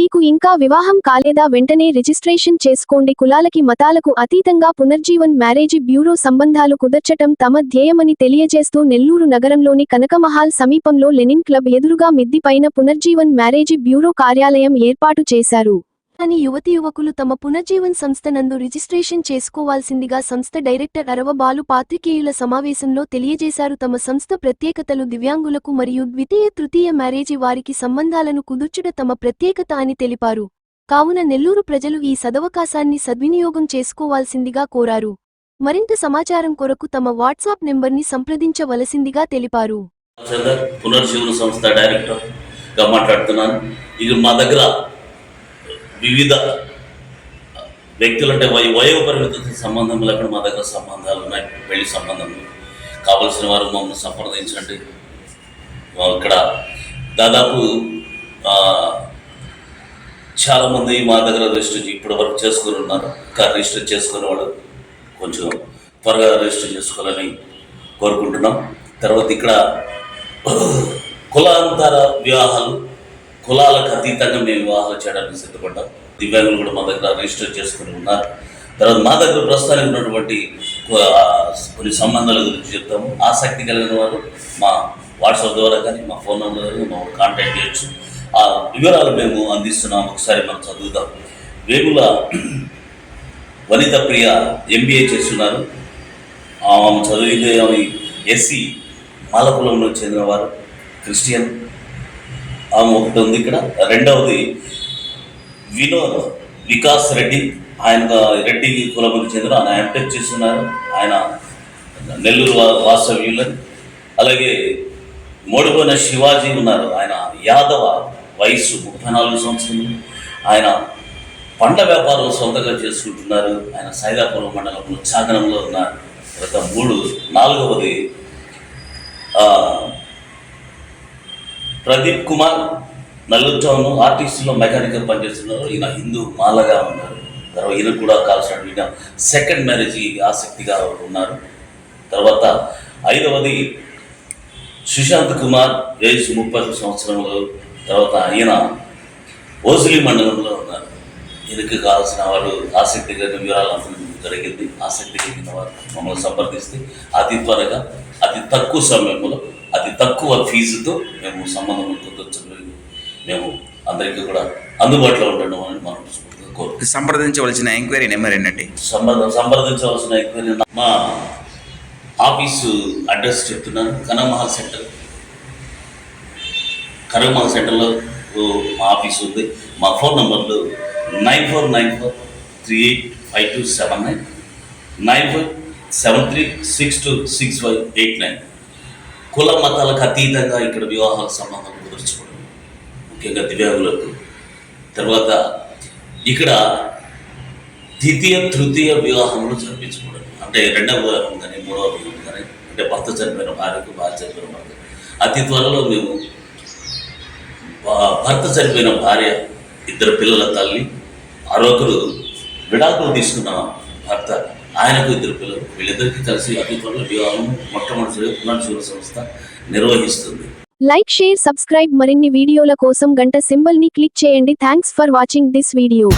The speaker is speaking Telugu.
మీకు ఇంకా వివాహం కాలేదా వెంటనే రిజిస్ట్రేషన్ చేసుకోండి. కులాలకి మతాలకు అతీతంగా పునర్జీవన్ మ్యారేజీ బ్యూరో సంబంధాలు కుదర్చటం తమ ధ్యేయమని తెలియజేస్తూ నెల్లూరు నగరంలోని కనకమహాల్ సమీపంలో లెనిన్ క్లబ్ ఎదురుగా మిద్దిపైన పునర్జీవన్ మ్యారేజీ బ్యూరో కార్యాలయం ఏర్పాటు చేశారు. అని యువతి యువకులు తమ పునర్జీవన్ సంస్థ నందు రిజిస్ట్రేషన్ చేసుకోవాల్సిందిగా సంస్థ డైరెక్టర్ అరవబాలు పాత్రికేయుల సమావేశంలో తెలియజేశారు. తమ సంస్థ ప్రత్యేకతలు దివ్యాంగులకు మరియు ద్వితీయ తృతీయ మ్యారేజీ వారికి సంబంధాలను కుదుర్చుట తమ ప్రత్యేకత అని తెలిపారు. కావున నెల్లూరు ప్రజలు ఈ సదవకాశాన్ని సద్వినియోగం చేసుకోవాల్సిందిగా కోరారు. మరింత సమాచారం కొరకు తమ వాట్సాప్ నెంబర్ని సంప్రదించవలసిందిగా తెలిపారు. పునర్జీవన సంస్థ డైరెక్టర్గా మాట్లాడుతున్నాను. ఇది మా దగ్గర వివిధ వ్యక్తులు అంటే వయ వయో పరిమితితో సంబంధం లేకుండా మా దగ్గర సంబంధాలు ఉన్నాయి పెళ్ళి సంబంధంలో కావలసిన వారు మమ్మల్ని సంప్రదించండి. ఇక్కడ దాదాపు చాలామంది మా దగ్గర రిజిస్టర్ ఇప్పటి వరకు చేసుకుని ఉన్నారు. కానీ రిజిస్టర్ చేసుకునే వాళ్ళు కొంచెం త్వరగా రిజిస్టర్ చేసుకోవాలని కోరుకుంటున్నాం. తర్వాత ఇక్కడ కులాంతర వివాహాలు కులాలకు అతీతంగా మేము వివాహాలు చేయడానికి సిద్ధపడ్డాం. దివ్యాంగులు కూడా మా దగ్గర రిజిస్టర్ చేసుకుని ఉన్నారు. తర్వాత మా దగ్గర ప్రస్తుతానికి ఉన్నటువంటి కొన్ని సంబంధాల గురించి చెప్తాము. ఆసక్తి కలిగిన వారు మా వాట్సాప్ ద్వారా కానీ మా ఫోన్ నెంబర్ ద్వారా మమ్మల్ని కాంటాక్ట్ చేయొచ్చు. ఆ వివరాలు మేము అందిస్తున్నాం. ఒకసారి మనం చదువుదాం. వేగుల వనిత ప్రియ ఎంబీఏ చేస్తున్నారు. ఆమె చదివింది ఆమె ఎస్సీ మాలకులంలో చెందినవారు. క్రిస్టియన్. ఆమె ఒకటి ఉంది ఇక్కడ. రెండవది వినోద్ వికాస్ రెడ్డి. ఆయన రెడ్డి కులంకి చెందిన ఆయన ఎంటెక్ చేస్తున్నారు. ఆయన నెల్లూరు వాస్తవ్యులని అలాగే మోడిపోయిన శివాజీ ఉన్నారు. ఆయన యాదవ వయస్సు ముప్పై నాలుగు సంవత్సరాలు ఆయన పండ్ల వ్యాపారం సొంతంగా చేసుకుంటున్నారు. ఆయన సైదాపురం మండలంలో చాగనంలో ఉన్నారు. గత మూడు నాలుగవది ప్రదీప్ కుమార్ నల్లూరు టౌన్ ఆర్టీసీలో మెకానికల్ పనిచేస్తున్నారు. ఈయన హిందూ మాలగా ఉన్నారు. తర్వాత ఈయన కూడా కాల్సిన సెకండ్ మ్యారేజ్ ఆసక్తిగా ఉన్నారు. తర్వాత ఐదవది సుశాంత్ కుమార్ వయసు ముప్పై సంవత్సరంలో. తర్వాత ఈయన ఓసిలి మండలంలో ఉన్నారు. ఈయనకి కావాల్సిన వారు ఆసక్తి కలిగిన వివరాలు జరిగింది ఆసక్తి కలిగిన వారు మమ్మల్ని సంప్రదిస్తే అతి త్వరగా అతి తక్కువ సమయంలో అతి తక్కువ ఫీజుతో మేము సంబంధం కుదర్చడం మేము అందరికీ కూడా అందుబాటులో ఉండడం అని మనం సంప్రదించవలసిన ఎంక్వైరీ నెంబర్ ఏంటండి? సంప్రదించవలసిన ఎంక్వైరీ మా ఆఫీసు అడ్రస్ చెప్తున్నాను. కనమహల్ సెంటర్. కనమహల్ సెంటర్లో మా ఆఫీస్ ఉంది. మా ఫోన్ నంబర్లు nine four nine four three eight five two seven nine. Nine five seven three six two six five eight nine. కుల మతాలకు అతీతంగా ఇక్కడ వివాహాల సంబంధం కుదుర్చుకోవడం ముఖ్యంగా దివ్యాంగులకు. తర్వాత ఇక్కడ ద్వితీయ తృతీయ వివాహములు జరిపించుకోవడం. అంటే రెండవ వివాహం కానీ మూడవ వివాహం కానీ అంటే భర్త చనిపోయిన భార్యకు భార్య చనిపోయిన భర్త అతి త్వరలో మేము భర్త చనిపోయిన భార్య ఇద్దరు పిల్లల తల్లి మరొకరు విడాకులు తీసుకున్న భర్త. ఆయనకు ఇద్దరు పిల్లలు. వీళ్ళిద్దరికీ కలిసి అతీతంలో వివాహం మొట్టమొదటిసారి పునర్జీవన సంస్థ నిర్వహిస్తుంది. లైక్ షేర్ సబ్స్క్రైబ్ మరిన్ని వీడియోల కోసం గంట సింబల్ని క్లిక్ చేయండి. Thanks for watching this video.